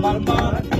mal mal mal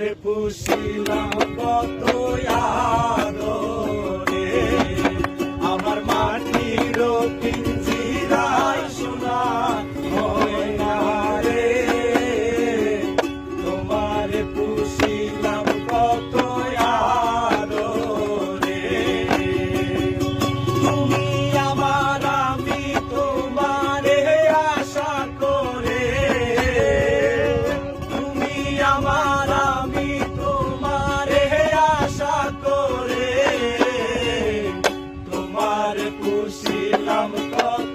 রে পুষিলাম কত আদরে। আমার মাটির কিনা Sri Ram Kota